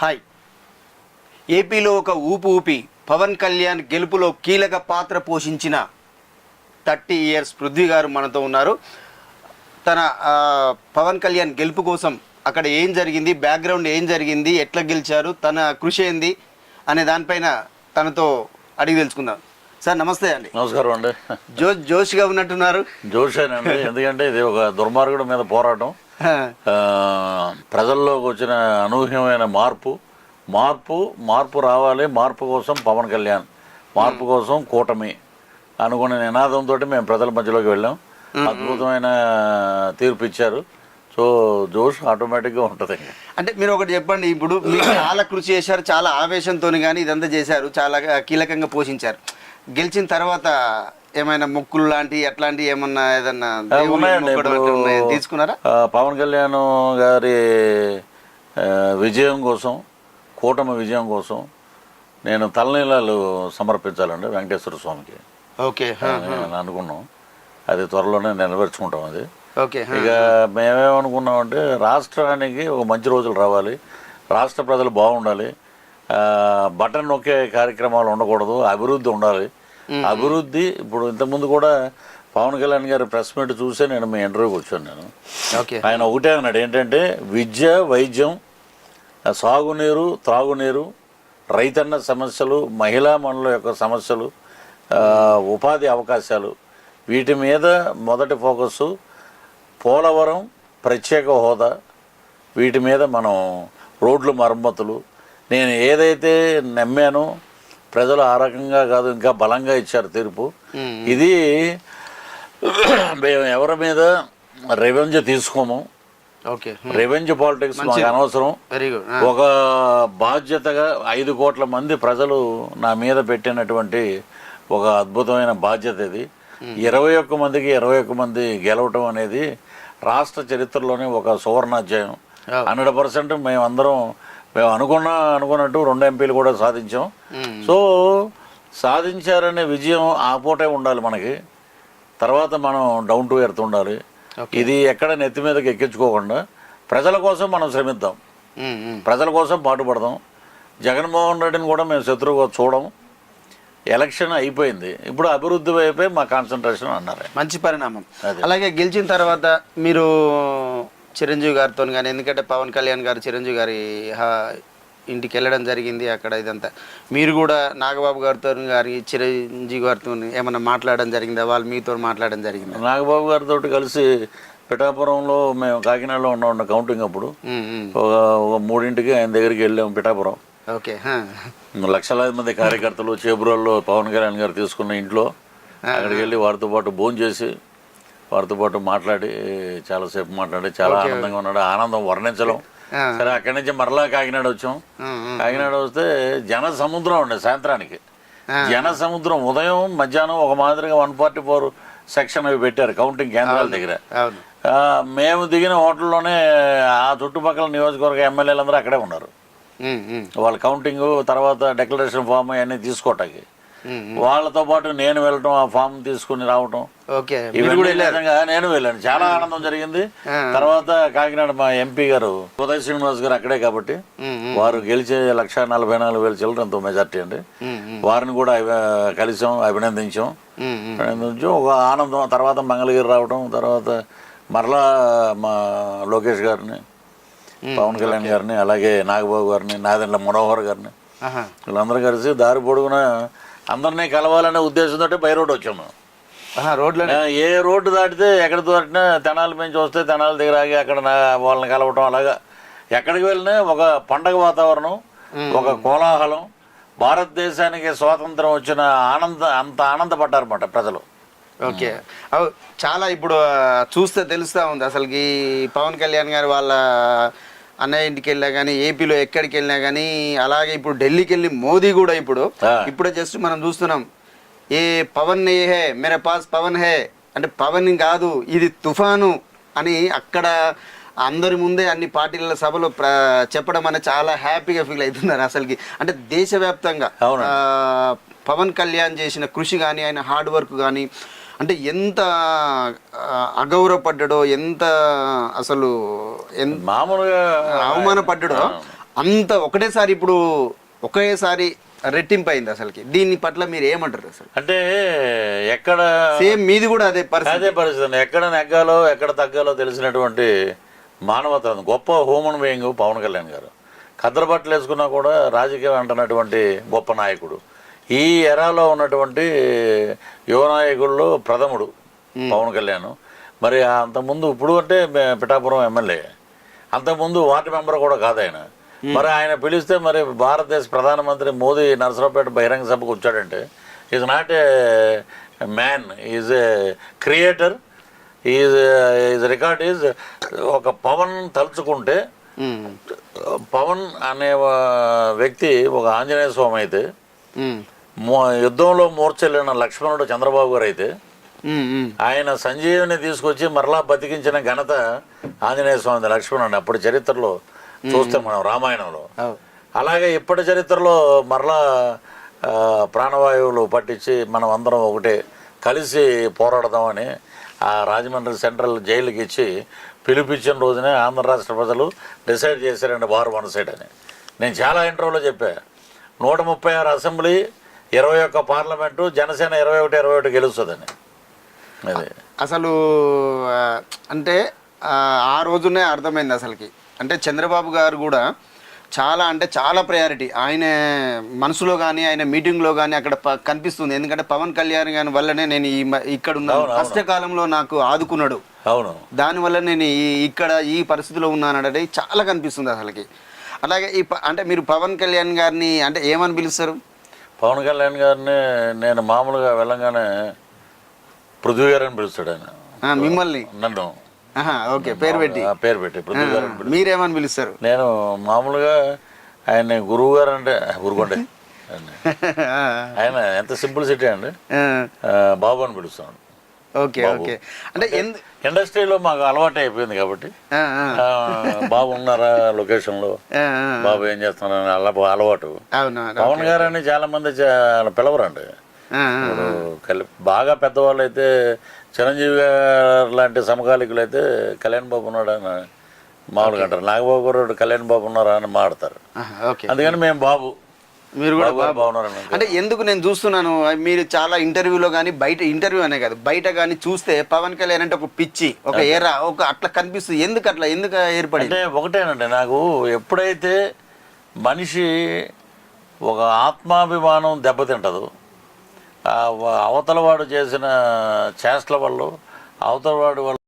Hi. ఏపీలో ఒక ఊపు ఊపి పవన్ కళ్యాణ్ గెలుపులో కీలక పాత్ర పోషించిన థర్టీ ఇయర్స్ పృథ్వీ గారు మనతో ఉన్నారు. తన పవన్ కళ్యాణ్ గెలుపు కోసం అక్కడ ఏం జరిగింది బ్యాక్గ్రౌండ్ ఏం జరిగింది ఎట్లా గెలిచారు తన కృషి ఏంది అనే దానిపైన తనతో అడిగి తెలుసుకుందాం. సార్ నమస్తే అండి. నమస్కారం అండి. జోష్ జోష్గా ఉన్నట్టున్నారు. జోషేనండి. ఎందుకంటే ఇది ఒక దుర్మార్గుడి మీద పోరాటం. ప్రజల్లోకి వచ్చిన అనూహ్యమైన మార్పు మార్పు మార్పు రావాలి మార్పు కోసం పవన్ కళ్యాణ్ మార్పు కోసం కూటమి అనుకునే నినాదంతో మేము ప్రజల మధ్యలోకి వెళ్ళాం. అద్భుతమైన తీర్పు ఇచ్చారు. సో జోష్ ఆటోమేటిక్గా ఉంటుంది. అంటే మీరు ఒకటి చెప్పండి ఇప్పుడు మీరు చాలా కృషి చేశారు చాలా ఆవేశంతో కానీ ఇదంతా చేశారు చాలా కీలకంగా పోషించారు. గెలిచిన తర్వాత ఏమైనా మొక్కులు లాంటి అట్లాంటి ఏమన్నా ఏదన్నా ఉన్నాయండి మొక్కడం ఇప్పుడు అట్లా ఉన్నాయా? తీసుకున్నారా? ఆ, పవన్ కళ్యాణ్ గారి ఆ, విజయం కోసం కూటమి విజయం కోసం నేను తలనీలాలు సమర్పించాలండి వెంకటేశ్వర స్వామికి. ఓకే అని అనుకున్నాం. అది త్వరలోనే నెరవేర్చుకుంటాం అది. ఓకే ఇక మేమేమనుకున్నామంటే రాష్ట్రానికి ఒక మంచి రోజులు రావాలి. రాష్ట్ర ప్రజలు బాగుండాలి. ఆ, బటన్ నొక్కే కార్యక్రమాలు ఉండకూడదు. అభివృద్ధి ఉండాలి. అభివృద్ధి ఇప్పుడు ఇంతకుముందు కూడా పవన్ కళ్యాణ్ గారి ప్రెస్ మీట్ చూసే నేను మీ ఇంటర్వ్యూకి వచ్చాను నేను. ఆయన ఒకటే అన్నాడు ఏంటంటే విద్య వైద్యం సాగునీరు త్రాగునీరు రైతన్న సమస్యలు మహిళా మనుల యొక్క సమస్యలు ఉపాధి అవకాశాలు వీటి మీద మొదటి ఫోకస్ పోలవరం ప్రత్యేక హోదా వీటి మీద మనం రోడ్లు మరమ్మతులు. నేను ఏదైతే నమ్మానో ప్రజలు ఆ రకంగా కాదు ఇంకా బలంగా ఇచ్చారు తీర్పు. ఇది మేము ఎవరి మీద రెవెన్జ్ తీసుకోము. ఓకే. రెవెన్యూ పాలిటిక్స్ మాకు అనవసరం. వెరీ గుడ్ ఒక బాధ్యతగా ఐదు కోట్ల మంది ప్రజలు నా మీద పెట్టినటువంటి ఒక అద్భుతమైన బాధ్యత ఇది. ఇరవై ఒక్క మందికి ఇరవై ఒక్క మంది గెలవటం అనేది రాష్ట్ర చరిత్రలోనే ఒక సువర్ణాధ్యాయం. హండ్రెడ్ పర్సెంట్ మేమందరం మేము అనుకున్న అనుకున్నట్టు రెండు ఎంపీలు కూడా సాధించాం. సో సాధించారనే విజయం ఆ పూటే ఉండాలి మనకి. తర్వాత మనం డౌన్ టు ఎర్త్ ఉండాలి. ఇది ఎక్కడ నెత్తి మీదకి ఎక్కించుకోకుండా ప్రజల కోసం మనం శ్రమిద్దాం. ప్రజల కోసం పాటుపడదాం. జగన్మోహన్ రెడ్డిని కూడా మేము శత్రువుగా చూడం. ఎలక్షన్ అయిపోయింది. ఇప్పుడు అభివృద్ధి వైపే మా కాన్సన్ట్రేషన్ అన్నారు మంచి పరిణామం. అలాగే గెలిచిన తర్వాత మీరు చిరంజీవి గారితో కానీ ఎందుకంటే పవన్ కళ్యాణ్ గారు చిరంజీవి గారి హా- ఇంటికి వెళ్ళడం జరిగింది అక్కడ ఇదంతా. మీరు కూడా నాగబాబు గారితో గారి చిరంజీవి గారితో ఏమన్నా మాట్లాడడం జరిగిందా? వాళ్ళు మీతో మాట్లాడడం జరిగిందా? నాగబాబు గారితో కలిసి పిఠాపురంలో మేము కాకినాడలో ఉన్నాం కౌంటింగ్ అప్పుడు. ఒక మూడింటికి ఆయన దగ్గరికి వెళ్ళాము పిఠాపురం. ఓకే. లక్షలాది మంది కార్యకర్తలు చేబురాల్లో పవన్ కళ్యాణ్ గారు తీసుకున్న ఇంట్లో అక్కడికి వెళ్ళి వారితో పాటు భోజనం చేసి వారితో పాటు మాట్లాడి చాలాసేపు మాట్లాడి చాలా ఆనందంగా ఉన్నాడు. ఆనందం వర్ణించడం. సరే అక్కడి నుంచి మరలా కాకినాడ వచ్చాం. కాకినాడ వస్తే జన సముద్రం ఉండే సాయంత్రానికి జన సముద్రం ఉదయం మధ్యాహ్నం ఒక మాదిరిగా వన్ ఫార్టీ ఫోర్ సెక్షన్ అవి పెట్టారు కౌంటింగ్ కేంద్రాల దగ్గర. మేము దిగిన హోటల్లోనే ఆ చుట్టుపక్కల నియోజకవర్గ ఎమ్మెల్యేలందరూ అక్కడే ఉన్నారు. వాళ్ళ కౌంటింగ్ తర్వాత డెక్లరేషన్ ఫామ్ అవన్నీ తీసుకోవటానికి. వాళ్ళతో పాటు నేను వెళ్ళటం ఆ ఫామ్ తీసుకుని రావటం. విధంగా నేను వెళ్ళాను. చాలా ఆనందం జరిగింది. తర్వాత కాకినాడ మా ఎంపీ గారు ఉదయ్ శ్రీనివాస్ గారు అక్కడే కాబట్టి వారు గెలిచే లక్ష నలభై నాలుగు వేల చిల్లరంతో మెజార్టీ అండి. వారిని కూడా కలిసాం అభినందించాం. అభినందించాం. ఒక ఆనందం తర్వాత మంగళగిరి రావడం తర్వాత మరలా మా లోకేష్ గారిని పవన్ కళ్యాణ్ గారిని అలాగే నాగబాబు గారిని నాదెండ్ల మనోహర్ గారిని. వీళ్ళందరూ కలిసి దారి పొడుగున అందరినీ కలవాలనే ఉద్దేశంతో బై రోడ్ వచ్చాము. మేము. ఆ, ఏ రోడ్డు దాటితే ఎక్కడ దాటినా తెనాలి నుంచి వస్తే తెనాలి దగ్గర ఆగి అక్కడ వాళ్ళని కలవటం అలాగా. ఎక్కడికి వెళ్ళినా ఒక పండగ వాతావరణం ఒక కోలాహలం భారతదేశానికి స్వాతంత్రం వచ్చిన ఆనంద అంత ఆనందపడ్డారన్నమాట ప్రజలు. ఓకే. చాలా ఇప్పుడు చూస్తే తెలుస్తా ఉంది అసలుకి పవన్ కళ్యాణ్ గారు వాళ్ళ అన్నయ్య ఇంటికి వెళ్ళినా కానీ ఏపీలో ఎక్కడికి వెళ్ళినా కానీ అలాగే ఇప్పుడు ఢిల్లీకి వెళ్ళి మోదీ కూడా ఇప్పుడు. ఇప్పుడే జస్ట్ మనం చూస్తున్నాం. ఏ పవన్ ఏ హే మేరే పాస్ పవన్ హే అంటే పవన్ కాదు ఇది తుఫాను అని అక్కడ అందరి ముందే అన్ని పార్టీల సభలో చెప్పడం అనేది చాలా హ్యాపీగా ఫీల్ అవుతున్నారు అసలుకి. అంటే దేశవ్యాప్తంగా పవన్ కళ్యాణ్ చేసిన కృషి కానీ ఆయన హార్డ్ వర్క్ కానీ అంటే ఎంత అగౌరవపడ్డాడో ఎంత అసలు ఎంత మామూలుగా అవమానపడ్డాడో అంత ఒకటేసారి ఇప్పుడు ఒకేసారి రెట్టింపు అయింది అసలుకి. దీని పట్ల మీరు ఏమంటారు అసలు? అంటే ఎక్కడ సేమ్ మీది కూడా అదే పరిస్థితి. అదే పరిస్థితి. ఎక్కడ నెగ్గాలో ఎక్కడ తగ్గాలో తెలిసినటువంటి మానవత గొప్ప హ్యూమన్ బీయింగ్ పవన్ కళ్యాణ్ గారు. కద్దరు బట్టలు వేసుకున్నా కూడా రాజకీయం అంటున్నటువంటి గొప్ప నాయకుడు. ఈ ఎరాలో ఉన్నటువంటి యువ నాయకుల్లో ప్రథముడు పవన్ కళ్యాణ్. మరి అంతకుముందు ఇప్పుడు అంటే పిఠాపురం ఎమ్మెల్యే. అంతకుముందు వార్డు మెంబర్ కూడా కాదు ఆయన మరి ఆయన పిలిస్తే మరి భారతదేశ ప్రధానమంత్రి మోదీ నరసరావుపేట బహిరంగ సభకు వచ్చాడంటే is not a man is a creator is is record is ఒక పవన్ తలుచుకుంటే పవన్ అనే వ్యక్తి ఒక ఆంజనేయ స్వామి అయితే యుద్ధంలో మూర్చెల్లిన లక్ష్మణుడు చంద్రబాబు గారు అయితే. ఆయన సంజీవుని తీసుకొచ్చి మరలా బతికించిన ఘనత ఆంజనేయ స్వామి లక్ష్మణుడు అప్పుడు చరిత్రలో చూస్తే మనం రామాయణంలో. అలాగే ఇప్పటి చరిత్రలో మరలా ప్రాణవాయువులు పట్టించి మనం అందరం ఒకటే కలిసి పోరాడదామని ఆ రాజమండ్రి సెంట్రల్ జైలుకి ఇచ్చి పిలిపించిన రోజునే ఆంధ్ర రాష్ట్ర ప్రజలు డిసైడ్ చేశారండి బార్ వన్ సైడ్ అని. నేను చాలా ఇంటర్వ్యూలో చెప్పా. నూట ముప్పై ఆరు అసెంబ్లీ ఇరవై ఒక్క పార్లమెంటు జనసేన ఇరవై ఒకటి ఇరవై ఒకటి గెలుస్తుందని. అది. అసలు అంటే ఆ, రోజునే అర్థమైంది అసలుకి. అంటే చంద్రబాబు గారు కూడా చాలా అంటే చాలా ప్రయారిటీ ఆయన మనసులో కానీ ఆయన మీటింగ్లో కానీ అక్కడ కనిపిస్తుంది. ఎందుకంటే పవన్ కళ్యాణ్ గారి వల్లనే నేను ఈ ఇక్కడ ఉన్నాను. కష్టకాలంలో నాకు ఆదుకున్నాడు. అవును. దానివల్ల నేను ఈ- ఇక్కడ ఈ పరిస్థితిలో ఉన్నానంటే చాలా కనిపిస్తుంది అసలుకి. అలాగే ఈ అంటే మీరు పవన్ కళ్యాణ్ గారిని అంటే ఏమని పిలుస్తారు? పవన్ కళ్యాణ్ గారిని నేను మామూలుగా వెళ్ళంగానే పృథ్వీ గారని పిలుస్తాడు ఆయన. మిమ్మల్ని? నన్ను. ఓకే పేరు పెట్టి. పేరు పెట్టి పృథ్వీ పిలుస్తాడు. మీరేమని పిలుస్తారు? నేను మామూలుగా ఆయన గురువు గారు అంటే గురుగొండే. ఆయన ఎంత సింపుల్ సిటీ అండి. బాబు అని పిలుస్తాడు ఓకే ఓకే. అంటే ఇండస్ట్రీలో మాకు అలవాటు అయిపోయింది కాబట్టి బాబు ఉన్నారా లొకేషన్లో? ఆ, ఆ, బాబు ఏం చేస్తున్నారని అలా అలవాటు. పవన్ గారు అని చాలా మంది పిలవరండి. బాగా పెద్దవాళ్ళు అయితే చిరంజీవి గారు లాంటి సమకాలికులు అయితే కళ్యాణ్ బాబు ఉన్నాడు అని మామూలుగా అంటారు. నాగబాబు గారు కళ్యాణ్ బాబు ఉన్నారా అని మాడతారు అందుకని మేము బాబు మీరు కూడా బాబు గారు బాగున్నారని అంటే ఎందుకు నేను చూస్తున్నాను? మీరు చాలా ఇంటర్వ్యూలో కానీ బయట ఇంటర్వ్యూ అనే కాదు బయట కానీ చూస్తే పవన్ కళ్యాణ్ అంటే ఒక పిచ్చి ఒక ఎరా ఒక అట్లా కనిపిస్తుంది. ఎందుకు అట్లా? ఎందుకు ఏర్పడింది? అంటే ఒకటేనండి నాకు ఎప్పుడైతే మనిషి ఒక ఆత్మాభిమానం దెబ్బతింటదు ఆ వ- అవతల వాడు చేసిన చేష్టల వల్ల అవతల వాడి వల్ల